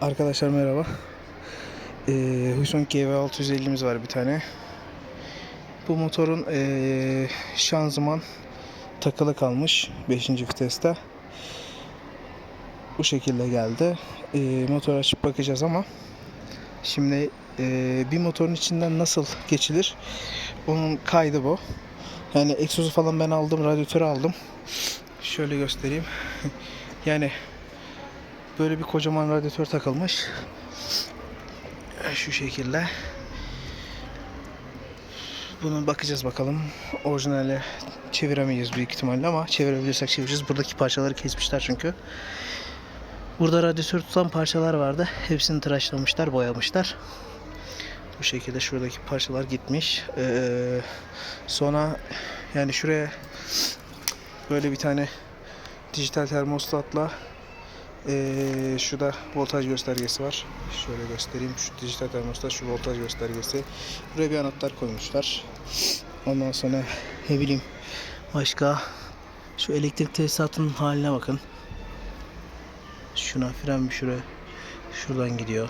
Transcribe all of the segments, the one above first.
Arkadaşlar merhaba. Ee, Hyundai GV650'miz var bir tane. Bu motorun ee, şanzıman takılı kalmış 5. viteste. Bu şekilde geldi. Ee, motor açıp bakacağız ama şimdi ee, bir motorun içinden nasıl geçilir? Onun kaydı bu. Yani egzozu falan ben aldım, radyatörü aldım. Şöyle göstereyim. yani böyle bir kocaman radyatör takılmış. Şu şekilde. Bunu bakacağız bakalım. Orijinali çeviremeyiz büyük ihtimalle ama çevirebilirsek çevireceğiz. Buradaki parçaları kesmişler çünkü. Burada radyatör tutan parçalar vardı. Hepsini tıraşlamışlar, boyamışlar. Bu şekilde şuradaki parçalar gitmiş. Ee, sonra yani şuraya böyle bir tane dijital termostatla ee, şurada voltaj göstergesi var. Şöyle göstereyim. Şu dijital termostat, şu voltaj göstergesi. Buraya bir anahtar koymuşlar. Ondan sonra ne bileyim başka şu elektrik tesisatının haline bakın. Şuna fren bir şuraya şuradan gidiyor.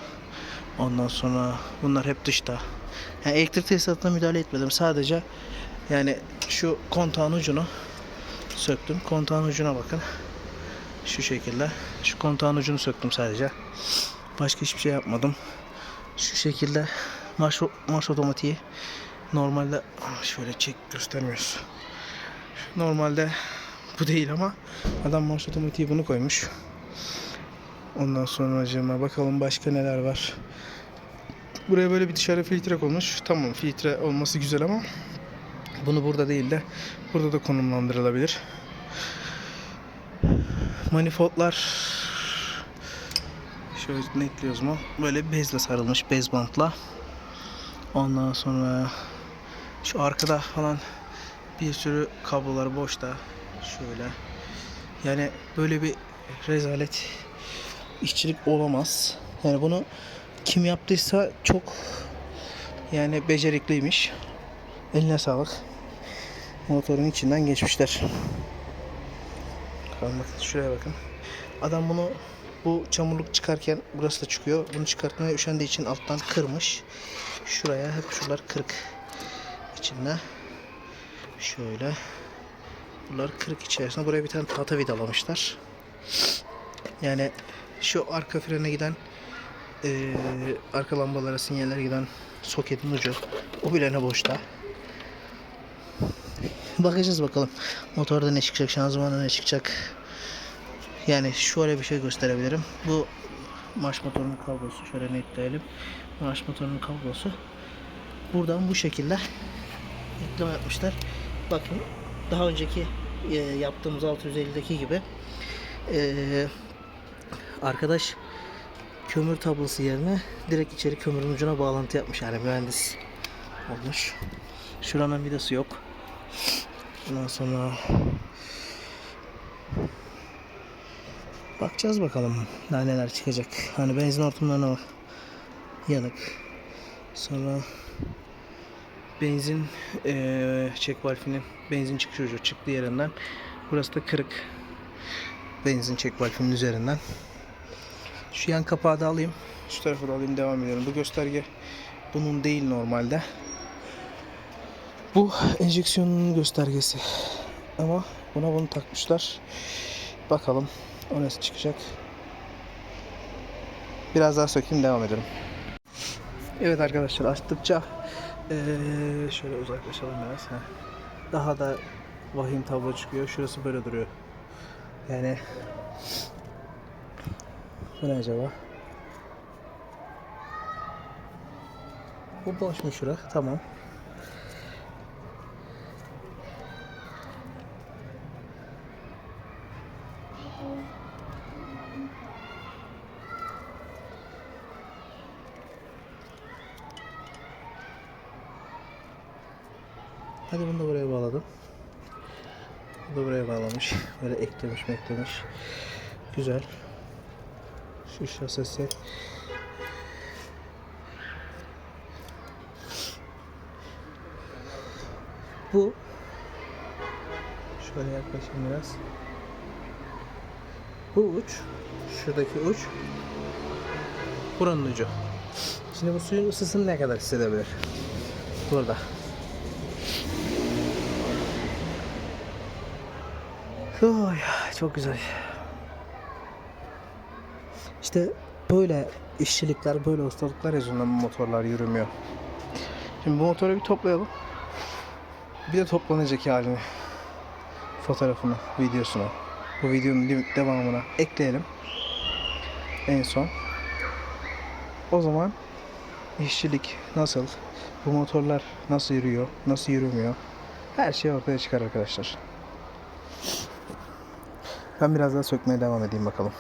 Ondan sonra bunlar hep dışta. Yani elektrik tesisatına müdahale etmedim. Sadece yani şu kontağın ucunu söktüm. Kontağın ucuna bakın. Şu şekilde. Şu kontağın ucunu söktüm sadece. Başka hiçbir şey yapmadım. Şu şekilde marş, marş otomatiği normalde şöyle çek göstermiyoruz. Normalde bu değil ama adam marş otomatiği bunu koymuş. Ondan sonra acaba bakalım başka neler var. Buraya böyle bir dışarı filtre konmuş. Tamam filtre olması güzel ama bunu burada değil de burada da konumlandırılabilir. Manifoldlar şöyle netliyoruz mu? Böyle bezle sarılmış bez bantla. Ondan sonra şu arkada falan bir sürü kablolar boşta. Şöyle. Yani böyle bir rezalet işçilik olamaz. Yani bunu kim yaptıysa çok yani becerikliymiş. Eline sağlık. Motorun içinden geçmişler. Bakalım bakın şuraya bakın. Adam bunu bu çamurluk çıkarken burası da çıkıyor. Bunu çıkartmaya üşendiği için alttan kırmış. Şuraya hep şuralar kırık içinde. Şöyle. Bunlar kırık içerisinde. Buraya bir tane tahta vidalamışlar. Yani şu arka frene giden eee, arka lambalara sinyaller giden soketin ucu. O bile ne boşta. Bakacağız bakalım. Motorda ne çıkacak, şanzımanda ne çıkacak. Yani şöyle bir şey gösterebilirim. Bu marş motorunun kablosu. Şöyle netleyelim. Marş motorunun kablosu. Buradan bu şekilde ekleme yapmışlar. Bakın daha önceki e, yaptığımız 650'deki gibi e, arkadaş kömür tablosu yerine direkt içeri kömürün ucuna bağlantı yapmış yani mühendis olmuş. Şuranın vidası yok. Ondan sonra bakacağız bakalım daha neler çıkacak. Hani benzin hortumlarına yanık. Sonra benzin eee çek valfinin benzin çıkış ucu çıktı yerinden. Burası da kırık. Benzin çek valfinin üzerinden. Şu yan kapağı da alayım. Şu tarafa da alayım devam edelim. Bu gösterge bunun değil normalde. Bu enjeksiyonun göstergesi. Ama buna bunu takmışlar. Bakalım o nasıl çıkacak. Biraz daha sökeyim devam edelim. Evet arkadaşlar açtıkça eee, şöyle uzaklaşalım biraz. Heh. Daha da vahim tablo çıkıyor. Şurası böyle duruyor. Yani bu ne acaba? Bu boş mu şura? Tamam. Hadi bunu da buraya bağladım. Bu da buraya bağlamış. Böyle eklemiş eklemiş. Güzel. Şu şasesi. Bu şöyle yaklaşayım biraz. Bu uç şuradaki uç Buranın ucu. Şimdi bu suyun ısısını ne kadar hissedebilir? Burada. Oy, çok güzel. İşte böyle işçilikler, böyle ustalıklar yüzünden bu motorlar yürümüyor. Şimdi bu motoru bir toplayalım. Bir de toplanacak halini. Fotoğrafını, videosunu. Bu videonun devamına ekleyelim. En son. O zaman işçilik nasıl, bu motorlar nasıl yürüyor, nasıl yürümüyor her şey ortaya çıkar arkadaşlar. Ben biraz daha sökmeye devam edeyim bakalım.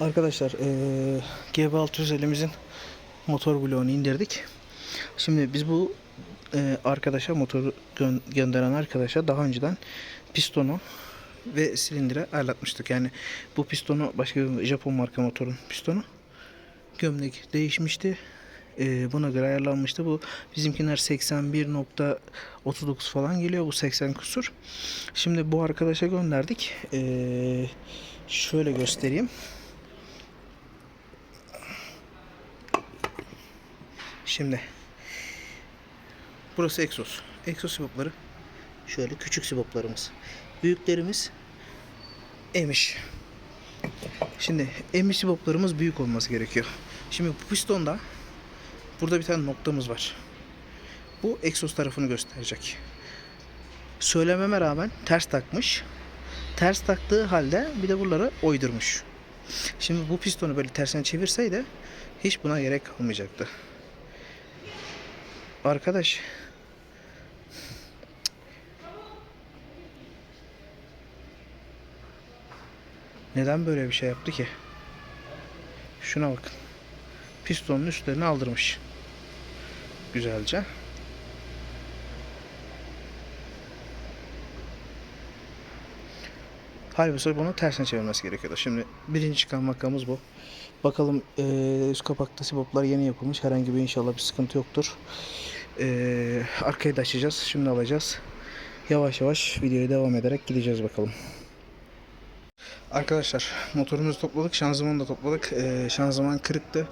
Arkadaşlar eee GB650'mizin motor bloğunu indirdik. Şimdi biz bu eee, arkadaşa motoru gö- gönderen arkadaşa daha önceden pistonu ve silindire ayarlatmıştık. Yani bu pistonu başka bir Japon marka motorun pistonu. Gömlek değişmişti. Eee, buna göre ayarlanmıştı. Bu bizimkiler 81.39 falan geliyor. Bu 80 kusur. Şimdi bu arkadaşa gönderdik. Eee, şöyle göstereyim. Şimdi burası egzoz. Egzoz sibopları şöyle küçük siboplarımız. Büyüklerimiz emiş. Şimdi emiş siboplarımız büyük olması gerekiyor. Şimdi pistonda burada bir tane noktamız var. Bu egzoz tarafını gösterecek. Söylememe rağmen ters takmış. Ters taktığı halde bir de buraları oydurmuş. Şimdi bu pistonu böyle tersine çevirseydi hiç buna gerek kalmayacaktı. Arkadaş. Neden böyle bir şey yaptı ki? Şuna bakın. Pistonun üstlerini aldırmış. Güzelce. Halbuki bunu tersine çevirmesi gerekiyordu. Şimdi birinci çıkan makamız bu. Bakalım eee üst kapakta siboplar yeni yapılmış. Herhangi bir inşallah bir sıkıntı yoktur. Eee arkayı da açacağız. Şimdi alacağız. Yavaş yavaş videoya devam ederek gideceğiz bakalım. Arkadaşlar motorumuzu topladık. Şanzımanı da topladık. Eee şanzıman kırıktı.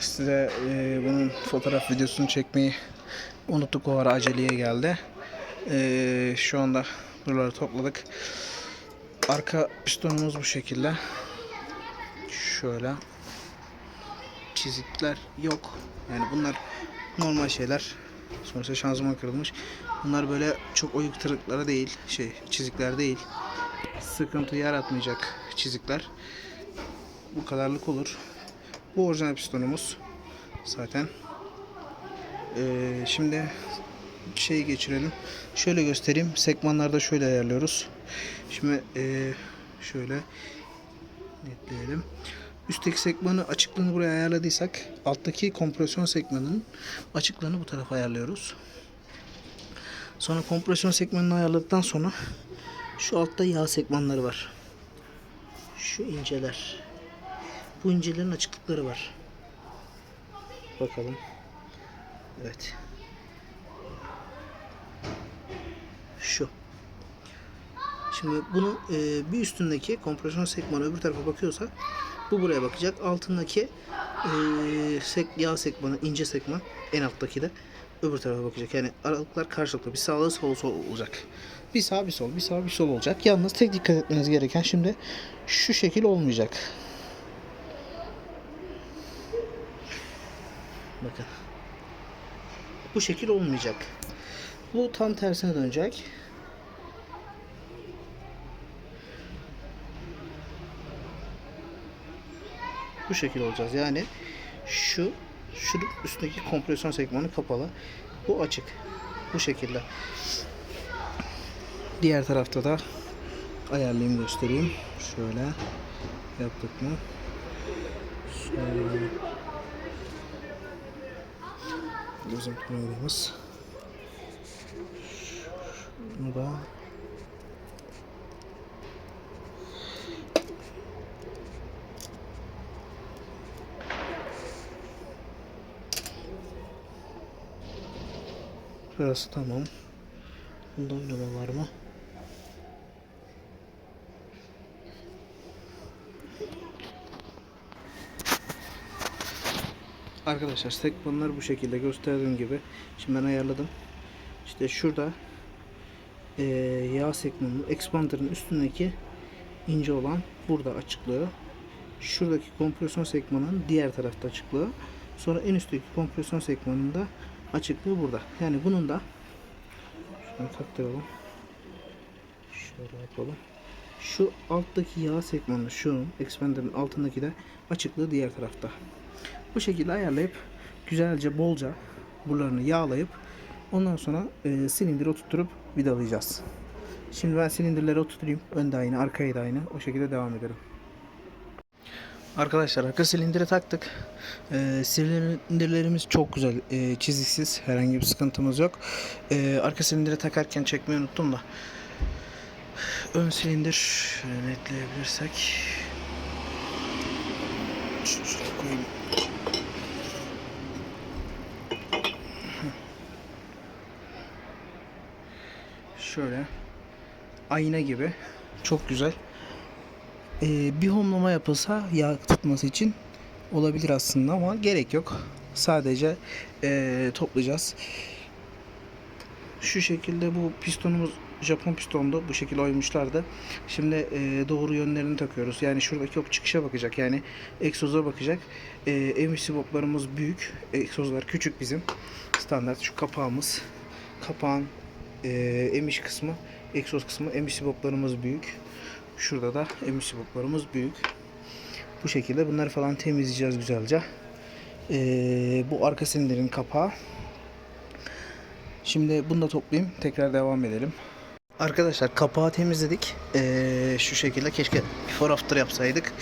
Size eee, bunun fotoğraf videosunu çekmeyi unuttuk. O ara aceleye geldi. Eee, şu anda buraları topladık. Arka pistonumuz bu şekilde. Şöyle. Çizikler yok. Yani bunlar normal şeyler. Sonuçta şanzıman kırılmış. Bunlar böyle çok oyuk tırıklara değil, şey çizikler değil. Sıkıntı yaratmayacak çizikler. Bu kadarlık olur. Bu orijinal pistonumuz zaten. Ee, şimdi şey geçirelim. Şöyle göstereyim. Sekmanlarda şöyle ayarlıyoruz. Şimdi eee, şöyle netleyelim. Üstteki sekmanı açıklığını buraya ayarladıysak alttaki kompresyon sekmanının açıklığını bu tarafa ayarlıyoruz. Sonra kompresyon sekmanını ayarladıktan sonra şu altta yağ sekmanları var. Şu inceler. Bu incelerin açıklıkları var. Bakalım. Evet. Şu. Şimdi bunu e, bir üstündeki kompresyon sekmanı öbür tarafa bakıyorsa bu buraya bakacak. Altındaki e, sek, yağ sekmanı, ince sekman en alttaki de öbür tarafa bakacak. Yani aralıklar karşılıklı. Bir sağlı sol sol olacak. Bir sağ bir sol, bir sağ bir sol olacak. Yalnız tek dikkat etmeniz gereken şimdi şu şekil olmayacak. Bakın. Bu şekil olmayacak. Bu tam tersine dönecek. bu şekil olacağız. Yani şu şu üstteki kompresyon segmanı kapalı. Bu açık. Bu şekilde. Diğer tarafta da ayarlayayım göstereyim. Şöyle yaptık mı? Şöyle. Gözüm tunağımız. Bunu da Burası tamam. Bunda oynama var mı? Arkadaşlar sekmanlar bu şekilde gösterdiğim gibi. Şimdi ben ayarladım. İşte şurada eee, yağ sekmanının expander'ın üstündeki ince olan burada açıklığı. Şuradaki kompresyon sekmanının diğer tarafta açıklığı. Sonra en üstteki kompresyon sekmanında açıklığı burada. Yani bunun da şunu taktıralım. Şöyle yapalım. Şu alttaki yağ segmanı şu expander'ın altındaki de açıklığı diğer tarafta. Bu şekilde ayarlayıp güzelce bolca buralarını yağlayıp ondan sonra e, silindiri oturtturup vidalayacağız. Şimdi ben silindirleri oturtayım. Önde aynı, arkaya da aynı. O şekilde devam edelim. Arkadaşlar arka silindiri taktık. Ee, silindirlerimiz çok güzel. Ee, çiziksiz. Herhangi bir sıkıntımız yok. Ee, arka silindiri takarken çekmeyi unuttum da. Ön silindir netleyebilirsek. Şunu şuraya koyayım. Şöyle. Ayna gibi. Çok güzel. Ee, bir homlama yapılsa yağ tutması için olabilir aslında ama gerek yok. Sadece ee, toplayacağız. Şu şekilde bu pistonumuz Japon pistondu. Bu şekilde oymuşlardı. Şimdi ee, doğru yönlerini takıyoruz. Yani şuradaki ok çıkışa bakacak. Yani egzoza bakacak. E, emiş boblarımız büyük. Egzozlar küçük bizim. Standart şu kapağımız. Kapağın ee, emiş kısmı, egzoz kısmı emiş boblarımız büyük. Şurada da emiş boblarımız büyük. Bu şekilde bunları falan temizleyeceğiz güzelce. Ee, bu arka silindirin kapağı. Şimdi bunu da toplayayım. Tekrar devam edelim. Arkadaşlar kapağı temizledik. Ee, şu şekilde keşke before after yapsaydık.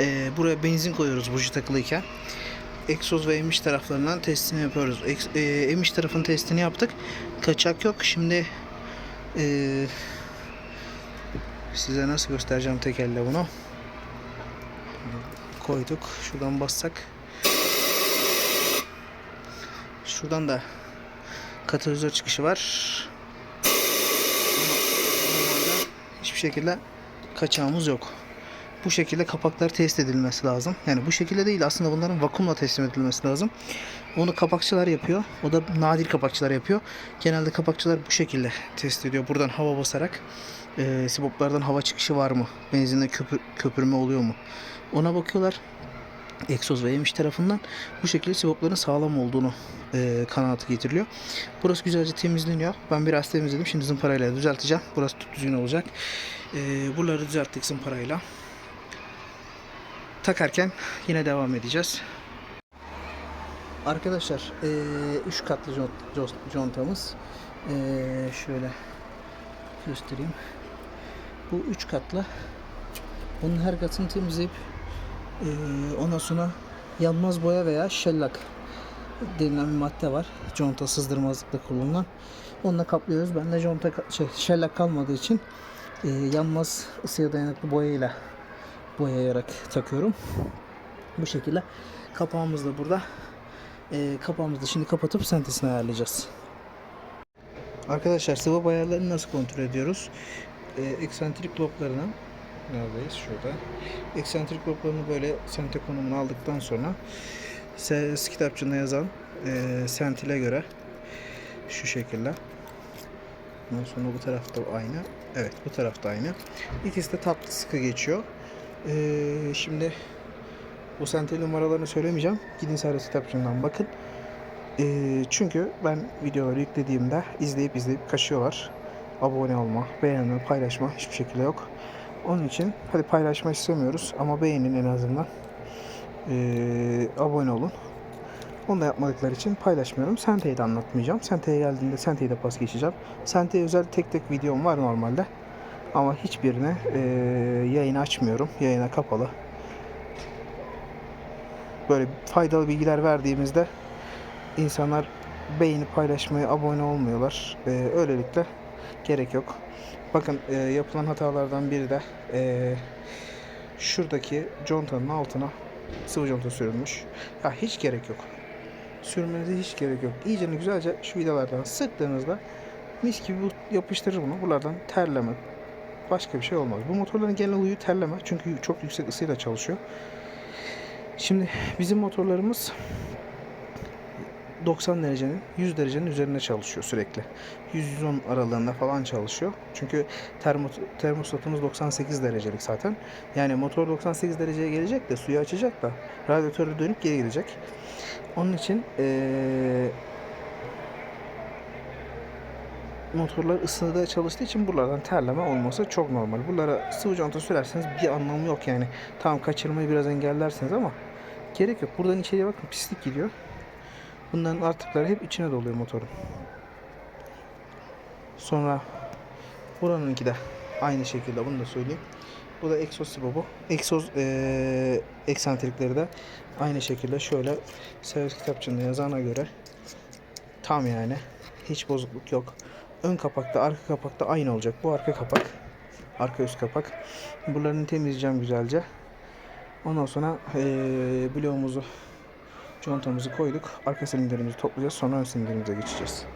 Ee, buraya benzin koyuyoruz buji takılıyken. Egzoz ve emiş taraflarından testini yapıyoruz. Eks, e, emiş tarafın testini yaptık. Kaçak yok. Şimdi e, size nasıl göstereceğim tek elle bunu. Koyduk. Şuradan bassak. Şuradan da katalizör çıkışı var. Hiçbir şekilde kaçağımız yok. Bu şekilde kapaklar test edilmesi lazım. Yani bu şekilde değil aslında bunların vakumla teslim edilmesi lazım. Onu kapakçılar yapıyor. O da nadir kapakçılar yapıyor. Genelde kapakçılar bu şekilde test ediyor. Buradan hava basarak e, siboplardan hava çıkışı var mı? Benzinde köpür, köpürme oluyor mu? Ona bakıyorlar. Egzoz ve emiş tarafından bu şekilde sibopların sağlam olduğunu e, kanaatı getiriliyor. Burası güzelce temizleniyor. Ben biraz temizledim. Şimdi zımparayla düzelteceğim. Burası düzgün olacak. E, buraları düzelttik zımparayla takarken yine devam edeceğiz. Arkadaşlar 3 katlı jont- jont- contamız Eee, şöyle göstereyim. Bu 3 katlı. Bunun her katını temizleyip eee, ondan sonra yanmaz boya veya şellak denilen bir madde var. Conta sızdırmazlıkta kullanılan. Onunla kaplıyoruz. Ben de conta şey, şellak kalmadığı için eee, yanmaz ısıya dayanıklı boyayla boyayarak takıyorum. Bu şekilde kapağımız da burada. Ee, kapağımızı da şimdi kapatıp sentezini ayarlayacağız. Arkadaşlar sıvı ayarlarını nasıl kontrol ediyoruz? Ee, eksantrik loblarına neredeyiz? Şurada. Eksantrik loblarını böyle sente konumuna aldıktan sonra ses kitapçığında yazan e, sentile göre şu şekilde. Ondan sonra bu tarafta aynı. Evet bu tarafta aynı. İkisi de tatlı sıkı geçiyor. Ee, şimdi bu sentel numaralarını söylemeyeceğim. Gidin servis kitapçığından bakın. Ee, çünkü ben videoları yüklediğimde izleyip izleyip kaçıyorlar. Abone olma, beğenme, paylaşma hiçbir şekilde yok. Onun için hadi paylaşma istemiyoruz ama beğenin en azından. Ee, abone olun. Onu da yapmadıkları için paylaşmıyorum. Sente'yi de anlatmayacağım. Sente'ye geldiğinde Sente'yi de pas geçeceğim. Sente'ye özel tek tek videom var normalde. Ama hiçbirine e, yayın açmıyorum. Yayına kapalı. Böyle faydalı bilgiler verdiğimizde insanlar beğenip paylaşmaya abone olmuyorlar. E, öylelikle gerek yok. Bakın e, yapılan hatalardan biri de e, şuradaki contanın altına sıvı conta sürülmüş. Ya hiç gerek yok. Sürmenize hiç gerek yok. İyice güzelce şu vidalardan sıktığınızda mis gibi yapıştırır bunu. Buralardan terleme, başka bir şey olmaz. Bu motorların genel huyu terleme. Çünkü çok yüksek ısıyla çalışıyor. Şimdi bizim motorlarımız 90 derecenin 100 derecenin üzerinde çalışıyor sürekli. 100-110 aralığında falan çalışıyor. Çünkü termo, termostatımız 98 derecelik zaten. Yani motor 98 dereceye gelecek de suyu açacak da radyatörü dönüp geri gelecek. Onun için eee motorlar ısıda çalıştığı için buralardan terleme olması çok normal. Buralara sıvı conta sürerseniz bir anlamı yok yani. Tamam kaçırmayı biraz engellersiniz ama gerek yok. Buradan içeriye bakın pislik gidiyor. Bunların artıkları hep içine doluyor motorun. Sonra buranınki de aynı şekilde bunu da söyleyeyim. Bu da egzoz sibobu. Egzoz eee eksantrikleri de aynı şekilde şöyle servis kitapçığında yazana göre tam yani hiç bozukluk yok. Ön kapakta arka kapakta aynı olacak. Bu arka kapak. Arka üst kapak. Buralarını temizleyeceğim güzelce. Ondan sonra eee bloğumuzu contamızı koyduk. Arka silindirimizi toplayacağız. Sonra ön silindirimize geçeceğiz.